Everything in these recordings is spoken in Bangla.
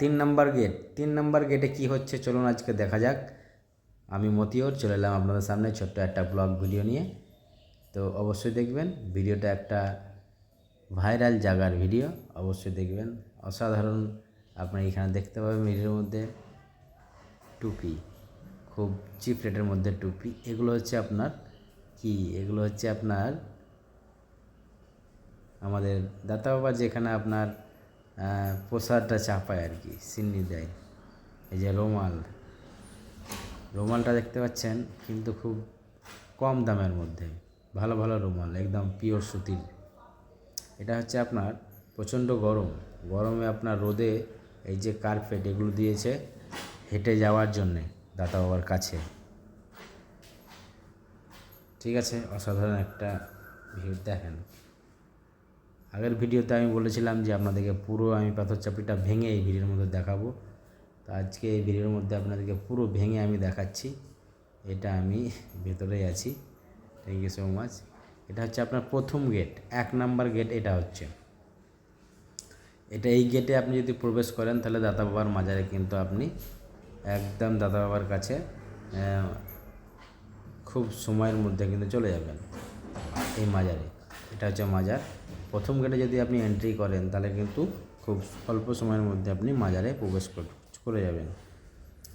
তিন নম্বর গেট তিন নম্বর গেটে কি হচ্ছে? চলুন আজকে দেখা যাক। আমি মতিওর চলে এলাম আপনাদের সামনে ছোট্ট একটা ব্লগ ভিডিও নিয়ে। তো অবশ্যই দেখবেন ভিডিওটা একটা ভাইরাল জাগার ভিডিও অবশ্যই দেখবেন, অসাধারণ আপনি এখানে দেখতে পাবেন ভিডিওর মধ্যে টুপি, খুব চিপ রেটের মধ্যে টুপি। এগুলো হচ্ছে আপনার কি? এগুলো হচ্ছে আপনার আমাদের দাতা বাবা যেখানে আপনার প্রসাদটা চাপায় আর কি, সিন্নি দেয়। এই যে রুমাল। রুমালটা দেখতে পাচ্ছেন, কিন্তু খুব কম দামের মধ্যে। ভালো ভালো রুমাল, একদম পিওর সুতির। এটা হচ্ছে আপনার প্রচণ্ড গরম। গরমে আপনার রোদে এই যে কার্পেট এগুলো দিয়েছে, হেঁটে যাওয়ার জন্যে দাতা বাবার কাছে। ঠিক আছে, অসাধারণ একটা ভিড় দেখেন। আগের ভিডিওতে আমি বলেছিলাম যে আপনাদেরকে পুরো আমি পাথর চাপড়িটা ভেঙে এই ভিডিওর মধ্যে দেখাবো। তো আজকে এই ভিডিওর মধ্যে আপনাদেরকে পুরো ভেঙে আমি দেখাচ্ছি। এটা আমি ভেতরেই আছি। থ্যাংক ইউ সো মাচ এটা হচ্ছে আপনার প্রথম গেট এক নাম্বার গেট এটা হচ্ছে। এটা এই গেটে আপনি যদি প্রবেশ করেন তাহলে দাতা বাবার মাজারে কিন্তু আপনি একদম দাদা বাবার কাছে খুব সময়ের মধ্যে কিন্তু চলে যাবেন এই মাজারে। এটা হচ্ছে মাজার। প্রথম গেটে যদি আপনি এন্ট্রি করেন, তাহলে কিন্তু খুব অল্প সময়ের মধ্যে আপনি মাজারে প্রবেশ কর- যাবেন।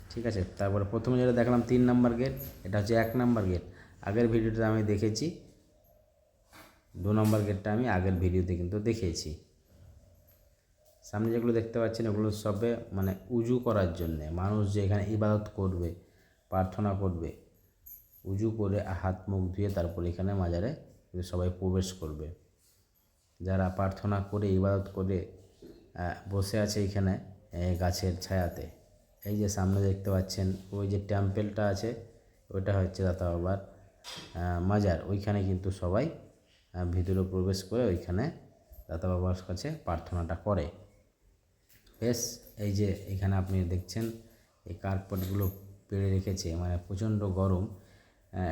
ঠিক আছে? তারপরে প্রথমে যেটা দেখলাম, তিন নাম্বার গেট এটা হচ্ছে এক নাম্বার গেট আগের ভিডিওটা আমি দেখেছি। দু নম্বর গেটটা আমি আগের ভিডিওতে কিন্তু দেখিয়েছি সামনে যেগুলো দেখতে পাচ্ছেন এগুলো সবে মানে উজু করার জন্যে। মানুষ যে এখানে ইবাদত করবে, প্রার্থনা করবে, উজু করে হাত মুখ ধুয়ে তারপর এখানে মাজারে সবাই প্রবেশ করবে। যারা প্রার্থনা করে, ইবাদত করে বসে আছে এখানে গাছের ছায়াতে। এই যে সামনে দেখতে পাচ্ছেন, ওই যে টেম্পেলটা আছে, ওইটা হচ্ছে দাতা বাবার মাজার। ওইখানে কিন্তু সবাই ভিতরে প্রবেশ করে ওইখানে দাতা বাবার কাছে প্রার্থনাটা করে। বেশ, এই যে এখানে আপনি দেখছেন, এই কার্পেটগুলো পেড়ে রেখেছে মানে প্রচণ্ড গরম।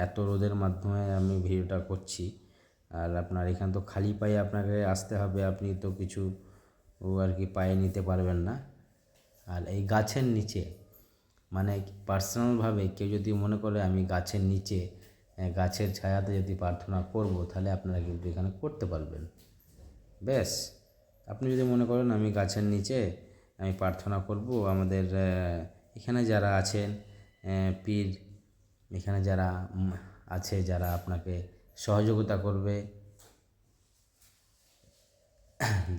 এত রোদের মাধ্যমে আমি ভিডিওটা করছি। আর আপনার এখানে তো খালি পায়ে আপনাকে আসতে হবে, আপনি তো কিছু আর কি পায়ে নিতে পারবেন না। আর এই গাছের নিচে মানে পার্সোনালভাবে কেউ যদি মনে করে আমি গাছের নিচে গাছের ছায়াতে যদি প্রার্থনা করব, তাহলে আপনারা কিন্তু এখানে করতে পারবেন। বেশ আপনি যদি মনে করেন আমি গাছের নিচে আমি প্রার্থনা করব, আমাদের এখানে যারা আছেন পীর, এখানে যারা আছে, যারা আপনাকে সহযোগিতা করবে।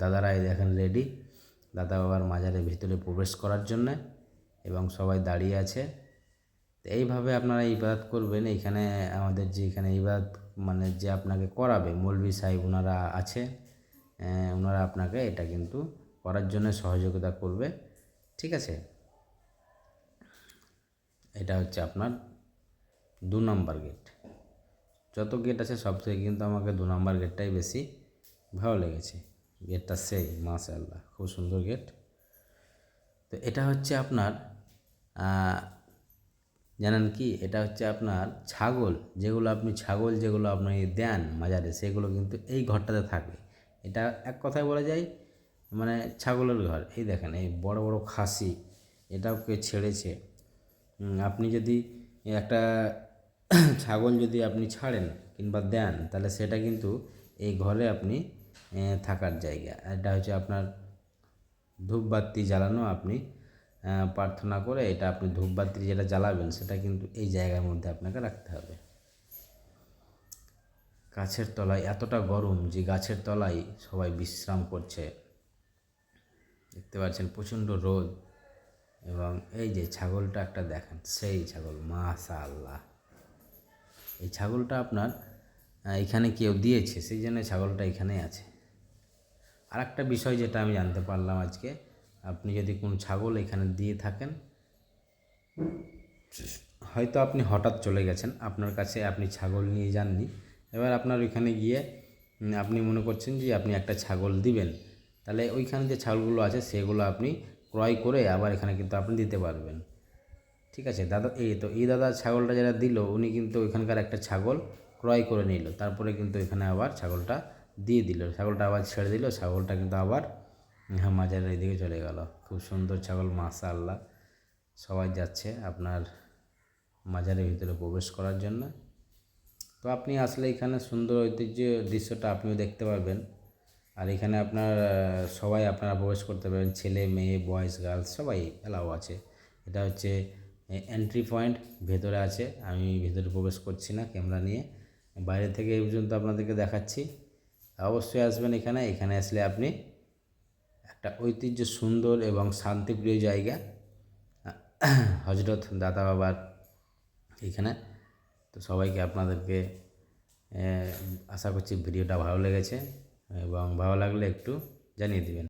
দাদারা এই দেখেন রেডি দাদা বাবার মাজারের ভিতরে প্রবেশ করার জন্যে এবং সবাই দাঁড়িয়ে আছে। এইভাবে আপনারা ইবাদত করবেন। এখানে আমাদের যে এখানে ইবাদত মানে যে আপনাকে করাবে, মৌলভী সাহেব ওনারা আছে। ওনারা আপনাকে এটা কিন্তু করার জন্য সহযোগিতা করবে। ঠিক আছে? এটা হচ্ছে আপনার দু নম্বর গেট যত গেট আছে সব থেকে কিন্তু আমাকে দু নম্বর গেটটাই বেশি ভালো লেগেছে। গেটটা সেই, মাশাআল্লাহ, খুব সুন্দর গেট তো এটা হচ্ছে আপনার জানেন কি? এটা হচ্ছে আপনার ছাগল, যেগুলো আপনি ছাগল যেগুলো আপনি দেন মাজারে, সেগুলো কিন্তু এই ঘরটাতে থাকে এটা এক কথায় বলা যায় মানে ছাগলের ঘর। এই দেখেন, এই বড় বড় খাসি এটাও কে ছেড়েছে আপনি যদি একটা ছাগল যদি আপনি ছাড়েন কিংবা দেন, তাহলে সেটা কিন্তু এই ঘরে আপনি থাকার জায়গা। এটা হচ্ছে আপনার ধূপবাতি জ্বালানো আপনি প্রার্থনা করে এটা আপনি ধূপবাতি যেটা জ্বালাবেন, সেটা কিন্তু এই জায়গার মধ্যে আপনাকে রাখতে হবে। গাছের তলায় এতটা গরম যে গাছের তলায় সবাই বিশ্রাম করছে। দেখতে পাচ্ছেন প্রচণ্ড রোদ এবং এই যে ছাগলটা একটা দেখেন, সেই ছাগল মাশা আল্লাহ এই ছাগলটা আপনার এখানে কেউ দিয়েছে, সেই জন্য ছাগলটা এখানেই আছে। আর একটা বিষয় যেটা আমি জানতে পারলাম আজকে, আপনি যদি কোনো ছাগল এখানে দিয়ে থাকেন, হয়তো আপনি হঠাৎ চলে গেছেন, আপনার কাছে আপনি ছাগল নিয়ে যাননি, এবার আপনার ওইখানে গিয়ে আপনি মনে করছেন যে আপনি একটা ছাগল দিবেন, তাহলে ওইখানে যে ছাগলগুলো আছে, সেগুলো আপনি ক্রয় করে আবার এখানে কিন্তু আপনি দিতে পারবেন। ঠিক আছে, দাদা, এই তো, এই দাদা ছাগলটা যারা দিল, উনি কিন্তু ওইখানকার একটা ছাগল ক্রয় করে নিল। তারপরে কিন্তু এখানে আবার ছাগলটা দিয়ে দিল। ছাগলটা আবার ছেড়ে দিল, ছাগলটা কিন্তু আবার হ্যাঁ মাজারের দিকে চলে গেল। খুব সুন্দর ছাগল মাশা আল্লাহ সবাই যাচ্ছে আপনার মাজারের ভিতরে প্রবেশ করার জন্য। তো আপনি আসলে এখানে সুন্দর ঐতিহ্য দৃশ্যটা আপনিও দেখতে পারবেন। আর এখানে আপনার, সবাই আপনারা প্রবেশ করতে পারবেন। ছেলে, মেয়ে বয়েজ গার্লস, সবাই এলাও আছে। এটা হচ্ছে এন্ট্রি পয়েন্ট ভেতরে আছে। আমি ভেতরে প্রবেশ করছি না ক্যামেরা নিয়ে। বাইরে থেকে এই পর্যন্ত আপনাদেরকে দেখাচ্ছি। অবশ্যই আসবেন এখানে। এখানে আসলে আপনি একটা ঐতিহ্য সুন্দর এবং শান্তিপ্রিয় জায়গা। হজরত দাদা বাবার এখানে। তো সবাইকে আপনাদেরকে আশা করছি ভিডিওটা ভালো লেগেছে এবং ভালো লাগলে একটু জানিয়ে দিবেন।